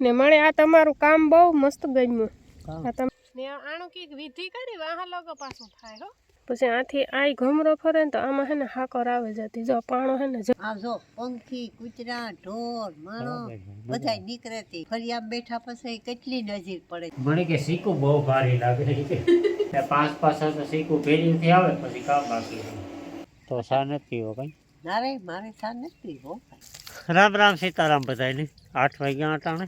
ને મને આ તમારું કામ બહુ મસ્ત ગમ્યું. આ તમ આનું કંઈક વિધિ કરી વાહ લોકો પાછું થાય હો. પછી આથી આઈ ઘમરો ફરે ને તો આમાં હે ને હાકર આવે જતી. જો પાણો હે ને આ જો પંખી કૂતરા ઢોર માણો બધાય નીકળે તી. ફરિયામ બેઠા પછી કેટલી નજીક પડે. મને કે સીકુ બહુ ભારી લાગે છે. કે પાંચ પાંચ તો ભેરી ફેરીથી આવે પછી કામ બાકી તો સા નથી પીવો કઈ મારે મારે સા નથી હો રામ રામ સીતારામ બધાને આઠ વાગ્યા અટાણે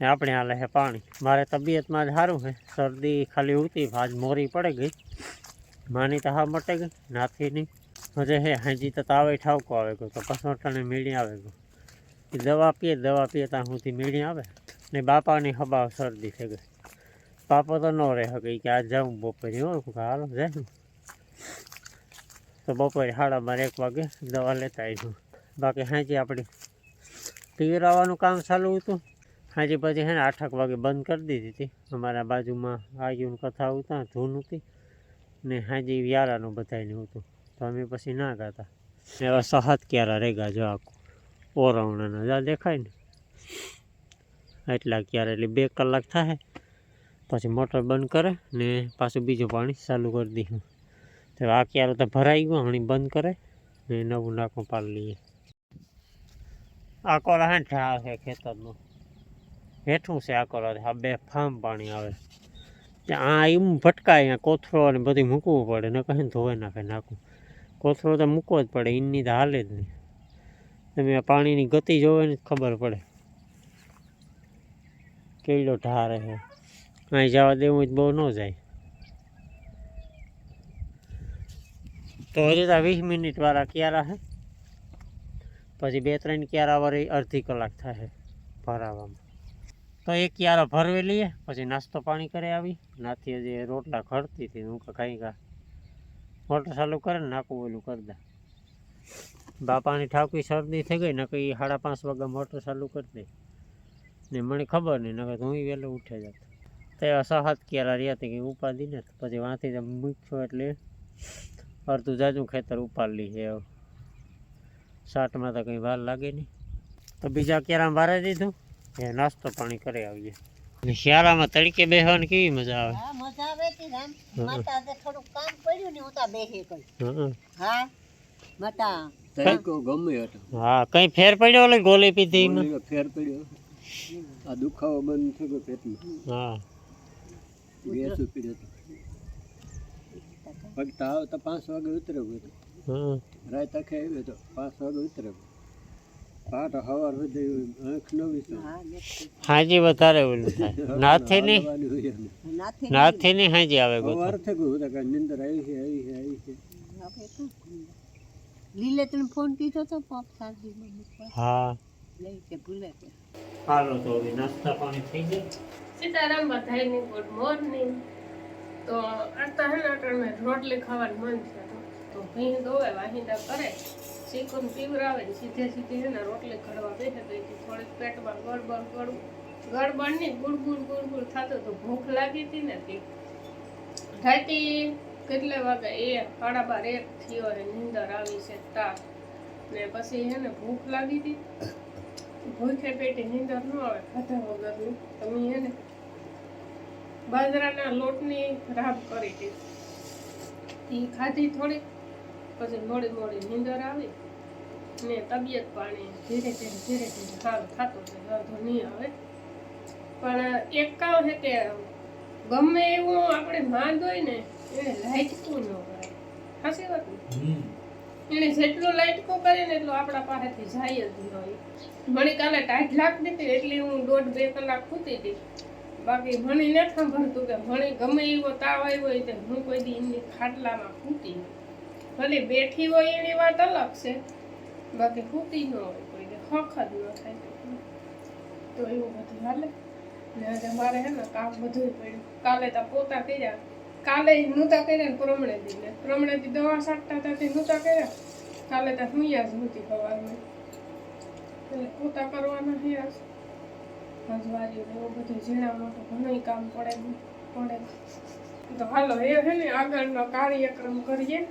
ને આપણે હાલે છે પાણી. મારે તબિયતમાં જ સારું છે શરદી ખાલી ઉતી આજ મોરી પડે ગઈ. માની તો હા મટે ગઈ, નાથી નહીં. હજે હે, હાજી તો તાવે ઠાવકો આવે ગયો, તો પછી અટાણે મીણી આવે ગયો. એ દવા પીએ દવા પીએ ત્યાં સુધી મીણી આવે. ને બાપાની હબાવ શરદી થઈ ગઈ. પાપો તો ન રહે શકે કે આ જાઉં બપોરે. હો હાલો, જાય તો બપોરે સાડા બાર, એક વાગે દવા લેતા આવીશું બાકી હાજી આપણે પીવરાવાનું કામ ચાલુ હતું. હાજી પછી હે ને આઠક વાગે બંધ કરી દીધી હતી. અમારા બાજુમાં આયુન કથા હતા ધૂન હતી ને હાજી વ્યારાનું બધાયનું હતું. તો અમે પછી ના ગાતા. એવા સહત ક્યારા રેગા જો આખું. ઓરવણાના જા દેખાય ને. એટલા ક્યારે એટલે બે કલાક થાય પછી મોટર બંધ કરે ને પાછું બીજું પાણી ચાલુ કરી દીધું તો આ ક્યારે તો ભરાઈ ગયું, હણી બંધ કરે ને નવું નાખું પાડી લઈએ. આ કોરા હે ઢાળ છે ખેતરનું. હેઠું છે આ કોરા આ બે ફાર્મ પાણી આવે. આ એમ ભટકાય અહીંયા કોથરો અને બધું મૂકવું પડે, ને કહે ને ધોવે નાખે, નાખું. કોથરો તો મૂકવો જ પડે એની તો હાલે જ નહીં. તમે પાણીની ગતિ જોવે ને ખબર પડે. કેવડો ઢારે છે અહીં જવા દેવું જ બહુ ન જાય. તો હજી તો વીસ મિનિટ વાળા ક્યારા છે પછી બે ત્રણ ક્યારા વાળી અડધી કલાક થાય ભરાવામાં. તો એક ક્યારા ભરવી લઈએ, પછી નાસ્તો પાણી કરે આવી. નાથી હજી રોટલા ખડતી હતી, હું કાંઈ કા મોટર ચાલુ કરે ને નાખું ઓલું કરી દે. બાપાની ઠાકવી શરદી થઈ ગઈ ને એ સાડા પાંચ વાગ્યા મોટર ચાલુ કરી દે. ને મને ખબર નહીં, નકર હું વહેલો ઉઠે જતો. તો સહાત ક્યારા રહ્યા હતી કે ઉપાડી ને પછી વાંથી મૂક્યો એટલે અડધું જાજુ ખેતર ઉપાડી છે શાર્ટમાં તો કંઈ વાર લાગે નહીં. તો બીજા ક્યારા વારે દીધું. એ નાસ્તો પાણી કરી આવીએ. અને શિયાળામાં તડકે બેસવાની કેવી મજા આવે? હા મજા આવે તી રામ. માતા આજે થોડુંક કામ પડ્યું ને હું તા ગઈ. હા માતા તરીકો ગમે હતો. હા કઈ ફેર પડ્યો ઓલી ગોલી પીધી ફેર પડ્યો. આ દુખાવો બંધ થઈ ગયો પેટમાં. હા. ગેસ ઉપી જતો પગ તાવ તો પાંચ વાગે ઉતર્યો ગયો હતો. રાત આખે આવ્યો તો પાંચ વાગે ઉતરે ગયો પાટ હવાર સુધી આંખ ન વિસો હા નથી હાજી વધારે ઓલું થાય નાથી નહીં હાલવાની હોય ને. નાથી નાથી નહીં હાજી આવે ગયો હવાર થઈ ગયું તો કાંઈ નીંદર આવી છે આવી છે આવી છે હવે શું લીલે તને ફોન કીધો તો પપ શાદી માં મૂકવા હા લઈ કે ભૂલે કે હાલો તો હવે નાસ્તા પાણી થઈ જાય સીતારામ બધાયની ગુડ મોર્નિંગ તો આ તો હે ને અટાણે રોટલી ખાવાનું મન છે ભીંગ દોવે, વાહિંદા કરે શીખું પીવરાવે ને સીધે સીધી હે ને રોટલી ઘડવા બેસે તો એથી થોડીક પેટમાં ગડબડ ગળ ગડબડ નહીં ગુડગુડ ગુડગુડ થતો તો ભૂખ લાગી હતી ને તે રાતે કેટલા વાગે એ સાડા બાર એક થયો અને નીંદર આવી છે તા ને પછી હે ને ભૂખ લાગી હતી. ભૂખે પેટે નીંદર ન આવે, ખાધા વગરની. તમે હે ને બાજરાના લોટની રાબ કરી હતી. એ ખાધી થોડીક. પછી મોડી મોડી નીંદર આવી ને તબિયત પાણી ધીરે ધીરે ધીરે ધીરે સારું થતું છે વાંધો નહીં આવે. પણ એક કામ છે કે ગમે એવું આપણે માંદ હોય ને એને લાઈટકું ન કરાય સાચી વાત એને જેટલું લાઈટકું કરે ને એટલું આપણા પાસેથી જાય જ ન હોય. મને કાલે ટાઈટ લાગતી હતી એટલે હું દોઢ બે કલાક ખૂતી હતી. બાકી મને નથી સાંભળતું કે ભણી ગમે એવો તાવ આવ્યો હોય તો હું કોઈ દી એમની ખાટલામાં ખૂતી નહીં. ભલે બેઠી હોય એની વાત અલગ છે. બાકી ખૂતી ન હોય કોઈ હક જ ન થાય. તો. એવું બધું હાલે. ને આજે મારે હે ને કામ બધું પડ્યું. કાલે તો પોતા કર્યા. કાલે નહોતા કર્યા ને પ્રમણે દી ને. પ્રમણે દી દવા સાટતા હતા તે કર્યા. કાલે તો હું જ નહોતી સવારમાં એટલે પોતા કરવાના છે આજ. હજવારી એવું બધું ઝીણા મોટું ઘણું કામ પડે પડે. તો હાલો એ હે ને આગળનો કાર્યક્રમ કરીએ.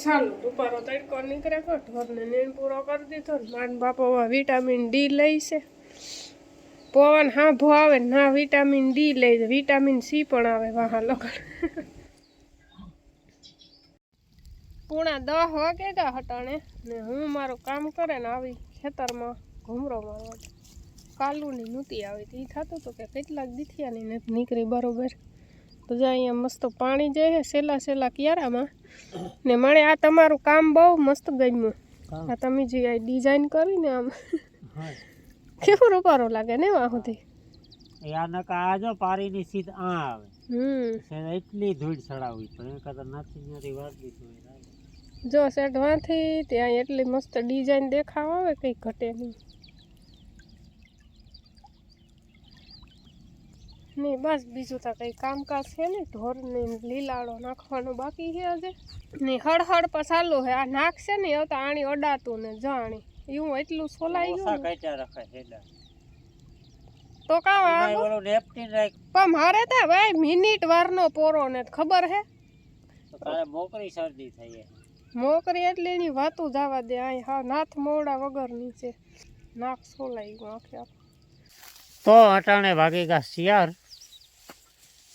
ચાલો દુપારો તડકો નીકળે ગયો ઢોરને નીણ પૂરો કરી દીધો ને માન બાપો વિટામિન ડી લઈ છે. પવન હાંભો આવે ના વિટામિન ડી લઈ વિટામિન સી પણ આવે વાહ લોકો પૂણા દહ વાગે ગયા હટાણે ને હું મારું કામ કરે ને આવી ખેતરમાં ઘૂમરો મારવા. કાલુની નૂતી આવી હતી એ થતું હતું કે કેટલાક દીથિયાની નથી નીકળી બરોબર. તો જ્યાં અહીંયા મસ્ત પાણી જાય છે સેલા સેલા કિયારામાં. ને મને આ તમારું કામ બહુ મસ્ત ગમ્યું. આ તમે જે આ ડિઝાઇન કરીને આમ કેવું રૂપારો લાગે ને સુધી? એ આ જો પારીની સીધ આ આવે. હમ. એટલી ધૂળ ચડાવવી પડે એ કરતા નથી નથી વાળતી ધૂળ જો સેટ વાંથી ત્યાં એટલી મસ્ત ડિઝાઇન દેખાવ આવે કંઈ ઘટે નહીં. નહીં બસ બીજું તો કંઈ કામકાજ છે ને ઢોરને લીલાડો નાખવાનો બાકી છે આજે. ને હળહળ પર ચાલુ છે. આ નાખશે ને હવે તો આણી અડાતું ને જાણી. એવું એટલું સોલાઈ ગયું. તો કામ પણ મારે તો ભાઈ મિનિટ વારનો પોરો ને ખબર હે મોકરી શરદી થઈ મોકરી એટલે એની વાતું જવા દે. અહીં હા નાથ મોડા વગરની છે નાક સોલાઈ ગયું આખે તો અટાણે ભાગી ગયા શિયાર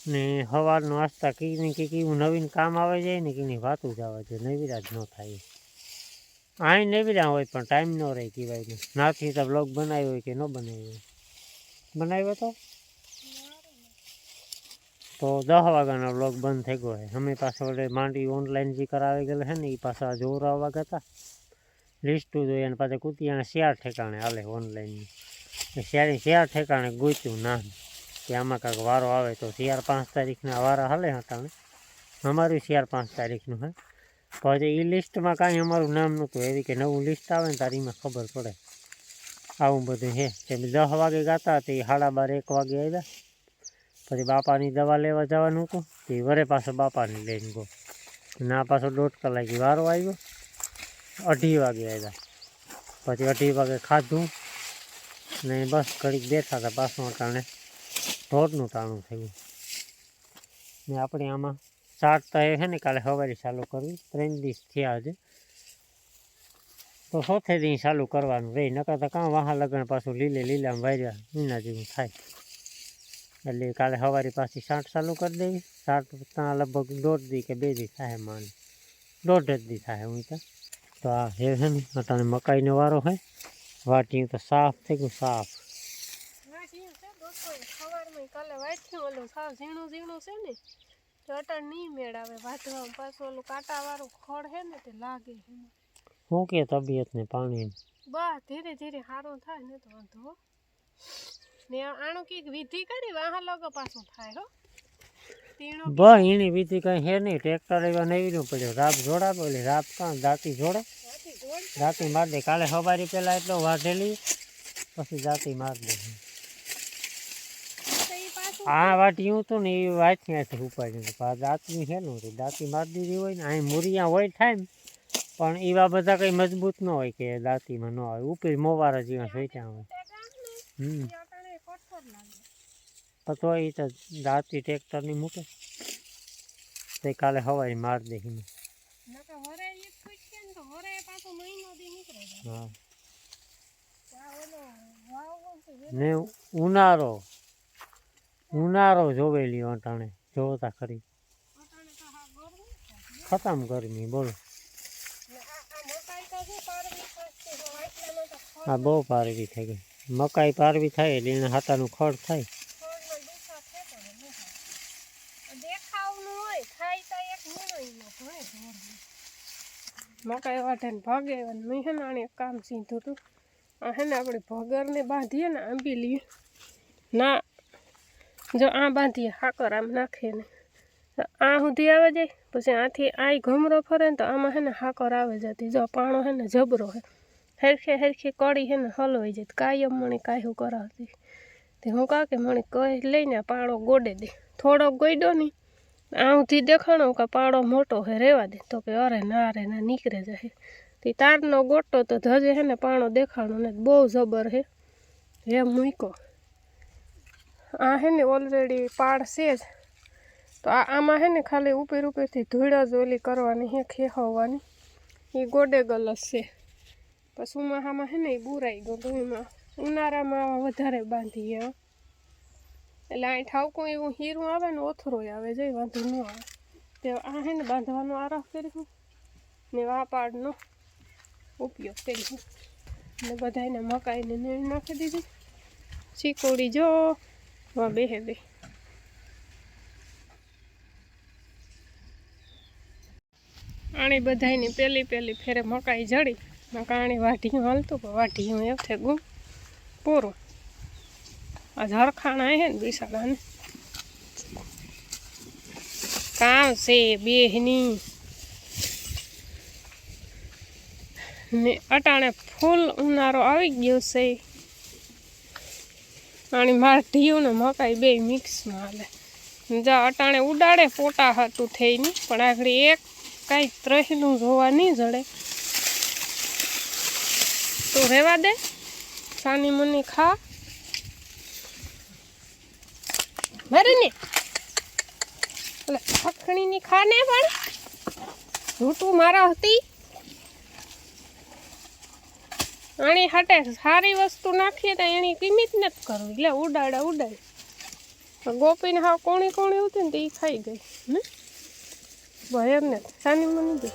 ને સવારનો નાસ્તા કી ને કી કેવું નવીન કામ આવે જાય ને કીની વાતું આવે છે. નવીરા જ ન થાય. અહીં નવીરા હોય પણ ટાઈમ ન રહે કહેવાય નાથી તો બ્લોગ બનાવ્યો હોય કે ન બનાવ્યો હોય. બનાવ્યો તો? તો દસ વાગ્યાનો બ્લોગ બંધ થઈ ગયો છે. અમે પાછો વડે માંડી ઓનલાઈન જે કરાવી ગયેલા છે ને એ પાછા જોરાવા હતા. લિસ્ટું જોઈએ અને પાછા કૂતિયાને શેર ઠેકાણે હાલે ઓનલાઈનની શિયાળી શિયાળ ઠેકાણે ગોચ્યું ના કે આમાં કાંઈક વારો આવે તો શિયાળ પાંચ તારીખના વારા હાલે હટાણે અમારું શિયાળ પાંચ તારીખનું હે. પછી એ લિસ્ટમાં કાંઈ અમારું નામ નહોતું એવી કે નવું લિસ્ટ આવે ને તારી એમાં ખબર પડે. આવું બધું હે. તે બી દસ વાગે ગાતા તે સાડા બાર, એક વાગે આવ્યા. પછી બાપાની દવા લેવા જવાનું હતું, તે વરે પાછો બાપાને લઈને ગયો. ના, પાછો દોઢ કલાકે વારો આવ્યો. અઢી વાગે આવ્યા. પછી અઢી વાગે ખાધું ને બસ ઘડીક બેઠા હતા પાછું અટાણે. ઢોરનું ટાણું થયું ને આપણે આમાં ચાટ તો એ છે ને કાલે સવારે ચાલુ કરવી. ત્રણ દિવસ થયા છે. તો સોથે દી ચાલુ કરવાનું રહી નકર તો કાં વાહા લગ્ન પાછું લીલે લીલામાં વાર્યા એના જેવું થાય. એટલે કાલે સવારે પાછી સાઠ ચાલુ કરી દેવી. સાઠ ત્યાં લગભગ દોઢ દી કે બે દી થાય માને. દોઢ જ દી થાય હું તો. તો આ હે છે ને તને મકાઈનો વારો હોય વાટી તો સાફ થઈ ગયું, સાફ. સવારમાં કાલે વાઢ્યું ઓલું સાવ ઝીણું ઝીણું છે ને તો અટાણ નહીં મેળ આવે વાઢવામાં પાછું ઓલું કાંટાવાળું ખડ છે ને તે લાગે એમાં. શું કે તબિયત ને પાણી? બસ ધીરે ધીરે સારું થાય ને તો વાંધો ને આનું કંઈક વિધિ કરી વાહ લોકો પાછું થાય હો. તીણો બ એની વિધિ કઈ હે નહીં ટ્રેક્ટર એવા નવીનું પડ્યો. રાપ જોડાતો એટલે રાપ કાં દાંતી જોડે? ત્યાંથી જોડ? દાંતી માર દે. કાલે સવારે પહેલાં એટલો વાઢેલી પછી દાંતી માર દે. તો ઈ પાછું આ વાટ્યું હતું ને એ વાત ત્યાંથી ઉપાડી દાંતની છે ને દાંતી મારી દીધી હોય ને, અહીં મુરિયા હોય થાય ને, પણ એવા બધા કંઈ મજબૂત ન હોય કે દાંતીમાં ન આવે ઉપર મોવારા જેવા સોચ્યા હોય. તે એ તો દાંતી ટ્રેક્ટરની મૂકે. તે કાલે હવાઈ માર દે ને ઉનાળો. ઉનાળો જોવે લ્યો અટાણે, જોતા ખરી. ખતમ ગરમી, બોલો હા, બહુ પારવી થઈ ગઈ મકાઈ પારવી થાય એટલે એને હાથાનું ખડ થાય. મકાઈ વાઢે ભાગે મેં હે ને કામ સીધું હતું હે ને આપણે ભગરને બાંધીએ ને આંબી લઈએ ના જો આ બાંધીએ, હાકર આમ નાખીએ ને આ સુધી આવે જાય, પછી આથી આ ઘમરો ફરે ને તો આમાં હે ને હાકર આવે જતી. જો પાણો હે ને જબરો હે. હેરખે હેરખે કડી હે ને હલવાઈ જાય. કાયમ મણી કાયું કરાવતી. તે હું કાં કે મણી કહી લઈને પાણો ગોડે દે. થોડોક ગોડ્યો નહીં આઉથી દેખાણો કે પાડો મોટો હે, રેવા દે. તો કે અરે ના રે, ના નીકળે જાય તે તારનો ગોટો તો ધજે હે ને પાણો દેખાણો ને બહુ જબર હે. હે મૂકો આ હે ને ઓલરેડી પાડ છે જ. તો આ આમાં હે ને ખાલી ઉપર ઉપરથી ધૂળ જ ઓલી કરવાની હે ખેહવવાની એ ગોડે ગલસ છે. પછી ઉમાહામાં હે ને એ બુરાઈ ગયો એમાં. ઉનાળામાં વધારે બાંધીએ હો. એટલે અહીં ઠાવકું એવું હીરું આવે ને ઓથરોય આવે જઈ વાંધો ન આવે. તે આ હે ને બાંધવાનો આરાફ કર્યું ને વાપાડનો ઉપયોગ કર્યો ને બધાને મકાઈને નીણ નાખી દીધી. ચીકોડી જો. વા બેહે બે આણી બધાયની પેલી પેલી ફેરે મકાઈ જડી. મકાણી વાઢીયું હાલતું, પણ વાઢીયું એમ થે ગુમ. પૂરું. આ ઝરખાણા હે ને બિસાડાને કામ છે બેહની? ને અટાણે ફૂલ ઉનાળો આવી ગયો છે. આની માર ઢીયું ને મકાઈ બે મિક્સમાં હાલે. જા, અટાણે ઉડાડે, પોટા હતું થઈ નહીં, પણ આગળ એક કાંઈ ત્રહીનું જોવા નહીં જડે. તો રહેવા દે, સાની મુની ખા. મારે ને એટલે ખાખણીની ખા ને પણ? રૂટું મારા હતી? આની હાટે સારી વસ્તુ નાખીએ તો એની કિંમત નથી કરવી. એટલે ઉડાડે ઉડાડે. ગોપીને હા કોણી કોણી હતી ને તે ખાઈ ગઈ. ને ભય એમને સાની મને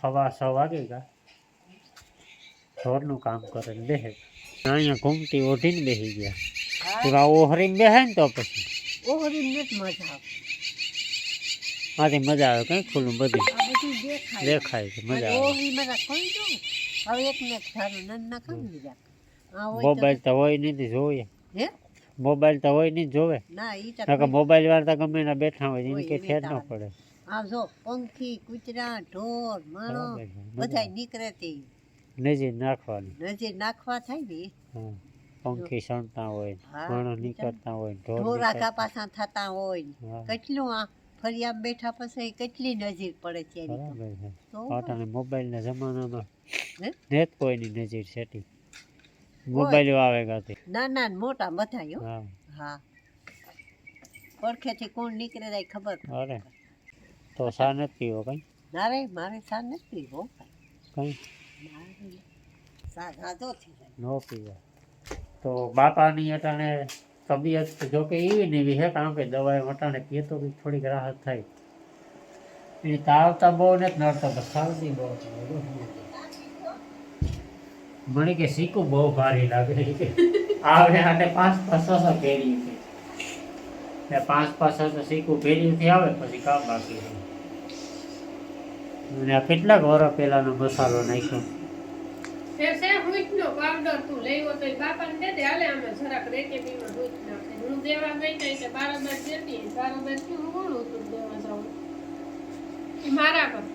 હવા છ વાગે ગા ઢોરનું કામ કરે ને બેહે. અહીંયા ઘૂમતી ઓઢીને બેસી ગયા. એવા ઓહરીને બેહે ને તો પછી. ઓહરીને મજા આવે. મજા આવે કઈ ખુલ્લું બધું. દેખાય. છે મજા આવે. મોબાઈલ તો હોય નથી જોવે મોબાઈલ તો હોય નહીં જોવે. મોબાઈલ વાળા ગમે બેઠા હોય એને કઈ કે ફેર ન પડે. આ જો પંખી કૂતરા ઢોર માણો બધા નીકળે તે. નજીક નાખવાની. નજર નાખવા થાય ને? પંખી સણતા હોય માણો નીકળતા હોય ઢોર પાછા થતા હોય કેટલું આ ફરિયાદ બેઠા પછી કેટલી નજીક પડે છે પાટાને મોબાઈલના જમાનામાં? નેત કોઈની નજીક સેટી મોબાઈલ આવે ગાતી નાના ને મોટા બધા હો. હા. પડખેથી કોણ નીકળે જાય ખબર અરે. તો સા નથી પીવો કઈ? ના રે મારે સા નથી હો કઈ. નો સા પીવો. તો બાપાની અટાણે તબિયત જો કે એવી ને એવી હે કારણ કે દવા અટાણે પીએ તો બી થોડીક રાહત થાય. એ તાવતા બહુ ને નડતો તો શરદી બહુ. મને કે શીખું બહુ ભારી લાગે. આવે અને પાંચ પાંચ છ ફેરી છે. ને પાંચ પાંચ તો સીકું ફેરીથી આવે, પછી કામ બાકી અને આ કેટલાક વર્ષ પહેલાનો મસાલો નાખ્યો. મારા કરતા